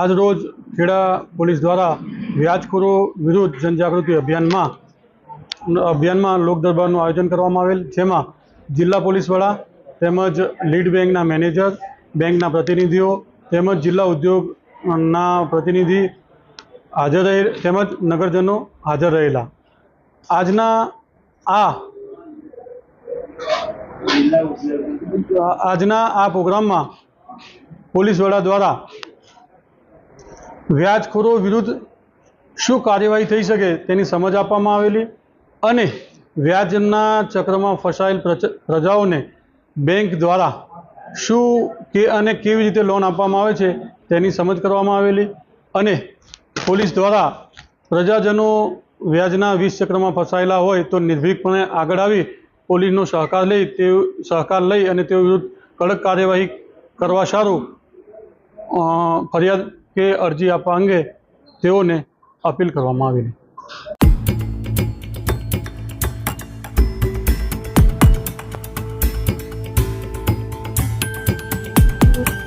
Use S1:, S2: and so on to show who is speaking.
S1: આજરોજ ખેડા પોલીસ દ્વારા વ્યાજખોરો વિરુદ્ધ જનજાગૃતિ અભિયાનમાં અભિયાનમાં લોક દરબારનું આયોજન કરવામાં આવેલ, જેમાં જિલ્લા પોલીસ વડા તેમજ લીડ બેંકના મેનેજર, બેંકના પ્રતિનિધિઓ તેમજ જિલ્લા ઉદ્યોગના પ્રતિનિધિ હાજર રહે, તેમજ નગરજનો હાજર રહેલા. આજના આ આજના આ પ્રોગ્રામમાં પોલીસ વડા દ્વારા વ્યાજખોરો વિરુદ્ધ શું કાર્યવાહી થઈ શકે તેની સમજ આપવામાં આવેલી અને વ્યાજના ચક્રમાં ફસાયેલ પ્રજ- પ્રજાઓને બેંક દ્વારા શું કે અને કેવી રીતે લોન આપવામાં આવે છે તેની સમજ કરવામાં આવેલી અને પોલીસ દ્વારા પ્રજાજનો વ્યાજના વીસ ચક્રમાં ફસાયેલા હોય તો નિર્ભીકપણે આગળ આવી પોલીસનો સહકાર લઈ તે સહકાર લઈ અને તેઓ વિરુદ્ધ કડક કાર્યવાહી કરવા સારું ફરિયાદ કે અરજી આપવા અંગે તેઓને અપીલ કરવામાં આવેલી.